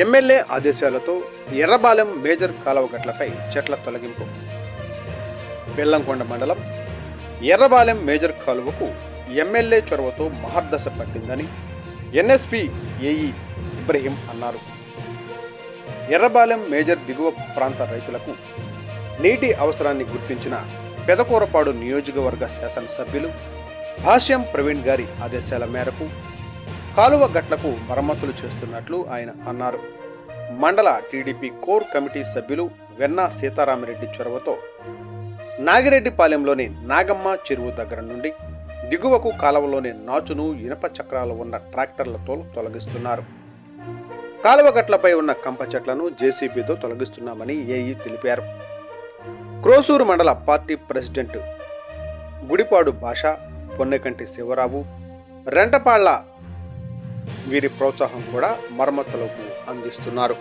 MLA ఆదేశాలతో Errabalem major కాలువ గట్లపై చెట్ల తొలగింపు. బెల్లంకొండ మండలం ఎర్రబాలెం మేజర్ కాలువకు ఎమ్మెల్యే చొరవతో మహర్దశ పట్టిందని ఎన్ఎస్పి ఏఈ ఇబ్రహీం అన్నారు. ఎర్రబాలెం మేజర్ దిగువ ప్రాంత రైతులకు నీటి అవసరాన్ని గుర్తించిన పెదకూరపాడు నియోజకవర్గ శాసనసభ్యులు భాష్యం ప్రవీణ్ గారి ఆదేశాల మేరకు కాలువ గట్లకు మరమ్మతులు చేస్తున్నట్లు ఆయన అన్నారు. మండల టీడీపీ కోర్ కమిటీ సభ్యులు వెన్నా సీతారామరెడ్డి చొరవతో నాగిరెడ్డిపాలెంలోని నాగమ్మ చెరువు దగ్గర నుండి దిగువకు కాలువలోని నాచును ఇనప చక్రాలు ఉన్న ట్రాక్టర్లతో తొలగిస్తున్నారు. కాలువ గట్లపై ఉన్న కంప చెట్లను జేసీబీతో తొలగిస్తున్నామని ఏఈ తెలిపారు. క్రోసూరు మండల పార్టీ ప్రెసిడెంట్ గుడిపాడు భాష పొన్నెకంటి శివరావు రెంటపాళ్ళ వీరి ప్రోత్సాహం కూడా మరమ్మతులకు అందిస్తున్నారు.